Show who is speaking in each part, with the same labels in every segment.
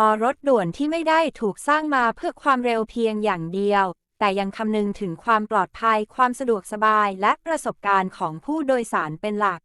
Speaker 1: อรถด่วนที่ไม่ได้ถูกสร้างมาเพื่อความเร็วเพียงอย่างเดียว แต่ยังคำนึงถึงความปลอดภัย ความสะดวกสบาย และประสบการณ์ของผู้โดยสารเป็นหลัก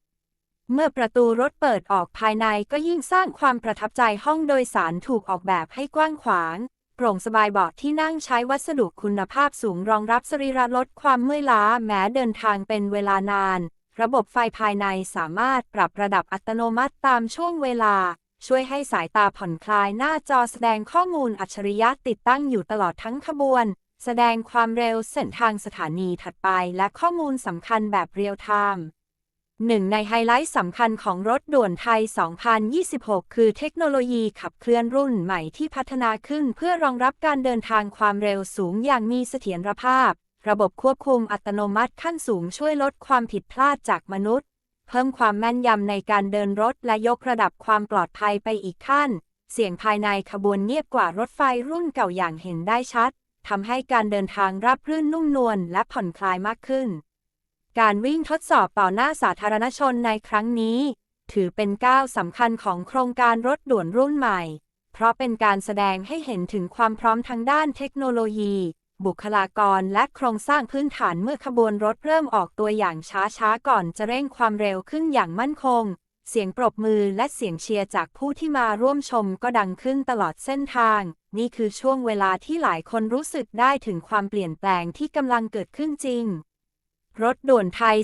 Speaker 1: เมื่อประตูรถเปิดออกภายในก็ยิ่งสร้างความประทับใจห้องโดยสารถูกออกแบบให้กว้างขวาง โปร่งสบายเบาะที่นั่งใช้วัสดุคุณภาพสูงรองรับสรีระลดความเมื่อยล้าแม้เดินทางเป็นเวลานาน ระบบไฟภายในสามารถปรับระดับอัตโนมัติตามช่วงเวลา ช่วยให้สายตาผ่อนคลายหน้าจอแสดงข้อมูลอัจฉริยะติดตั้งอยู่ตลอดทั้งขบวน แสดงความเร็วเส้นทางสถานีถัดไปและข้อมูลสำคัญแบบเรียลไทม์หนึ่งในไฮไลท์สำคัญของรถด่วนไทย 2026 คือเทคโนโลยีขับเคลื่อนรุ่นใหม่ที่พัฒนาขึ้นเพื่อรองรับการเดินทางความเร็วสูงอย่างมีเสถียรภาพ ระบบควบคุมอัตโนมัติขั้นสูงช่วยลดความผิดพลาดจากมนุษย์ เพิ่มความแม่นยำในการเดินรถและยกระดับความปลอดภัยไปอีกขั้น เสียงภายในขบวนเงียบกว่ารถไฟรุ่นเก่าอย่างเห็นได้ชัดทำให้การเดินทางราบรื่นนุ่มนวลและผ่อนคลายมากขึ้น การวิ่งทดสอบต่อหน้าสาธารณชนในครั้งนี้ ถือเป็นก้าวสำคัญของโครงการรถด่วนรุ่นใหม่ เพราะเป็นการแสดงให้เห็นถึงความพร้อมทางด้านเทคโนโลยี บุคลากรและโครงสร้างพื้นฐานเมื่อขบวนรถเริ่มออกตัวอย่างช้าๆ ก่อนจะเร่งความเร็วขึ้นอย่างมั่นคง เสียงปรบมือและเสียงเชียร์จากผู้ที่มาร่วมชมก็ดังขึ้นตลอดเส้นทาง นี่คือช่วงเวลาที่หลายคนรู้สึกได้ถึงความเปลี่ยนแปลงที่กำลังเกิดขึ้นจริงรถด่วนไทย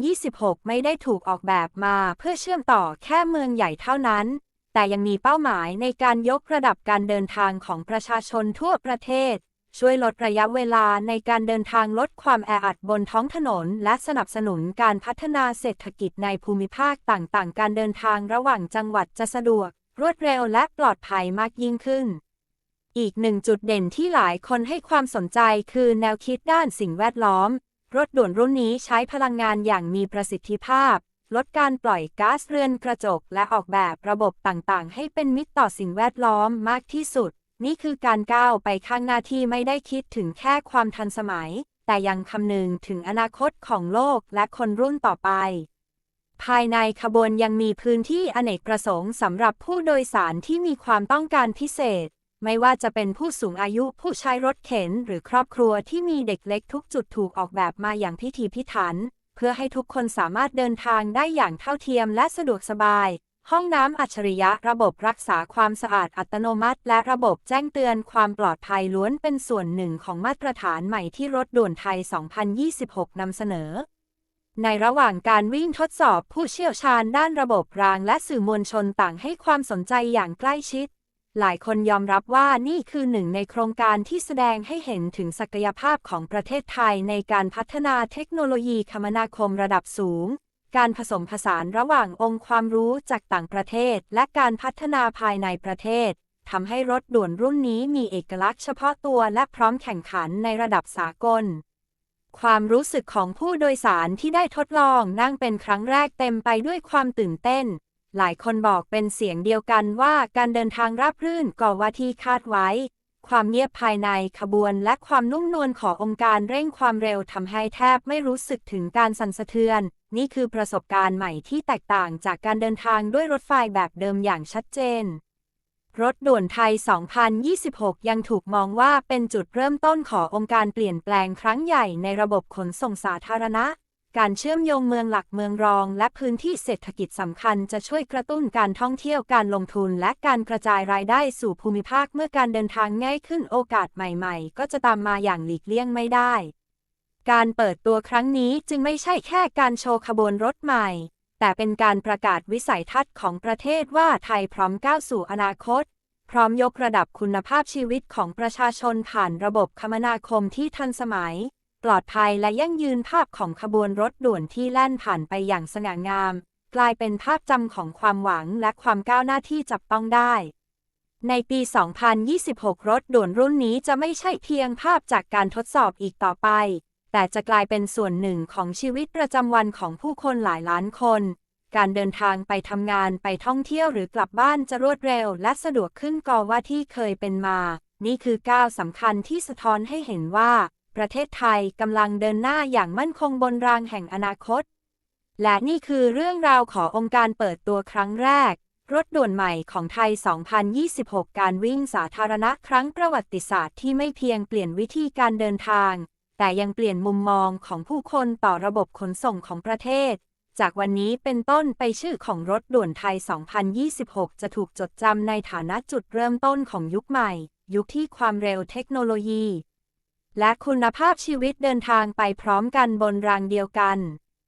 Speaker 1: 2026 ไม่ได้ถูกออกแบบมาเพื่อเชื่อมต่อแค่เมืองใหญ่เท่านั้น แต่ยังมีเป้าหมายในการยกระดับการเดินทางของประชาชนทั่วประเทศ ช่วยลดระยะเวลาในการเดินทางลดความแออัดบนท้องถนน และสนับสนุนการพัฒนาเศรษฐกิจในภูมิภาคต่างๆ การเดินทางระหว่างจังหวัดจะสะดวก รวดเร็วและปลอดภัยมากยิ่งขึ้น อีกหนึ่งจุดเด่นที่หลายคนให้ความสนใจคือแนวคิดด้านสิ่งแวดล้อม รถด่วนรุ่นนี้ใช้พลังงานอย่างมีประสิทธิภาพ ลดการปล่อยก๊าซเรือนกระจก และออกแบบระบบต่างๆ ให้เป็นมิตรต่อสิ่งแวดล้อมมากที่สุด นี่คือการก้าวไปข้างหน้าที่ไม่ได้คิดถึงแค่ความทันสมัย แต่ยังคำนึงถึงอนาคตของโลกและคนรุ่นต่อไป ภายในขบวนยังมีพื้นที่อเนกประสงค์สำหรับผู้โดยสารที่มีความต้องการพิเศษ ไม่ว่าจะเป็นผู้สูงอายุผู้ใช้รถเข็น หรือครอบครัวที่มีเด็กเล็กทุกจุดถูกออกแบบมาอย่างพิถีพิถัน เพื่อให้ทุกคนสามารถเดินทางได้อย่างเท่าเทียมและสะดวกสบาย ห้องน้ำอัจฉริยะระบบรักษาความสะอาดอัตโนมัติ และระบบแจ้งเตือนความปลอดภัยล้วนเป็นส่วนหนึ่งของมาตรฐานใหม่ที่รถด่วนไทย 2026 นำเสนอ ในระหว่างการวิ่งทดสอบผู้เชี่ยวชาญด้านระบบรางและสื่อมวลชนต่างให้ความสนใจอย่างใกล้ชิด หลายคนยอมรับว่านี่คือหนึ่งในโครงการที่แสดงให้เห็นถึงศักยภาพของประเทศไทยในการพัฒนาเทคโนโลยีคมนาคมระดับสูง การผสมผสานระหว่างองค์ความรู้จากต่างประเทศ และการพัฒนาภายในประเทศทำให้รถด่วนรุ่นนี้มีเอกลักษณ์เฉพาะตัวและพร้อมแข่งขันในระดับสากล ความรู้สึกของผู้โดยสารที่ได้ทดลองนั่งเป็นครั้งแรกเต็มไปด้วยความตื่นเต้น หลายคนบอกเป็นเสียงเดียวกันว่าการเดินทางราบรื่นกว่าที่คาดไว้ ความเงียบภายในขบวน และความนุ่มนวลขององค์การเร่งความเร็วทำให้แทบไม่รู้สึกถึงการสั่นสะเทือน นี่คือประสบการณ์ใหม่ที่แตกต่างจากการเดินทางด้วยรถไฟแบบเดิมอย่างชัดเจน รถด่วนไทย 2026 ยังถูกมองว่าเป็นจุดเริ่มต้นขององค์การเปลี่ยนแปลงครั้งใหญ่ในระบบขนส่งสาธารณะ การเชื่อมโยงเมืองหลักเมืองรอง และพื้นที่เศรษฐกิจสำคัญจะช่วยกระตุ้นการท่องเที่ยวการลงทุน และการกระจายรายได้สู่ภูมิภาคเมื่อการเดินทางง่ายขึ้นโอกาสใหม่ๆ ก็จะตามมาอย่างหลีกเลี่ยงไม่ได้ การเปิดตัวครั้งนี้จึงไม่ใช่แค่การโชว์ขบวนรถใหม่ แต่เป็นการประกาศวิสัยทัศน์ของประเทศว่าไทยพร้อมก้าวสู่อนาคต พร้อมยกระดับคุณภาพชีวิตของประชาชนผ่านระบบคมนาคมที่ทันสมัย ลอดภัยและยั่งยืนภาพของขบวนรถด่วนที่แล่นผ่านไปอย่างสง่างาม กลายเป็นภาพจำของความหวังและความก้าวหน้าที่จับต้องได้ ในปี 2026 รถด่วนรุ่นนี้จะไม่ใช่เพียงภาพจากการทดสอบอีกต่อไป แต่จะกลายเป็นส่วนหนึ่งของชีวิตประจำวันของผู้คนหลายล้านคน การเดินทางไปทำงานไปท่องเที่ยวหรือกลับบ้านจะรวดเร็ว และสะดวกขึ้นกว่าที่เคยเป็นมา นี่คือก้าวสำคัญที่สะท้อนให้เห็นว่า ประเทศไทยกำลังเดินหน้าอย่างมั่นคงบนรางแห่งอนาคต และนี่คือเรื่องราวขององค์การเปิดตัวครั้งแรก รถด่วนใหม่ของไทย 2026 การวิ่งสาธารณะครั้งประวัติศาสตร์ที่ไม่เพียงเปลี่ยนวิธีการเดินทาง แต่ยังเปลี่ยนมุมมองของผู้คนต่อระบบขนส่งของประเทศ จากวันนี้เป็นต้นไปชื่อของรถด่วนไทย 2026 จะถูกจดจำในฐานะจุดเริ่มต้นของยุคใหม่ ยุคที่ความเร็วเทคโนโลยี และคุณภาพชีวิตเดินทางไปพร้อมกันบนรางเดียวกัน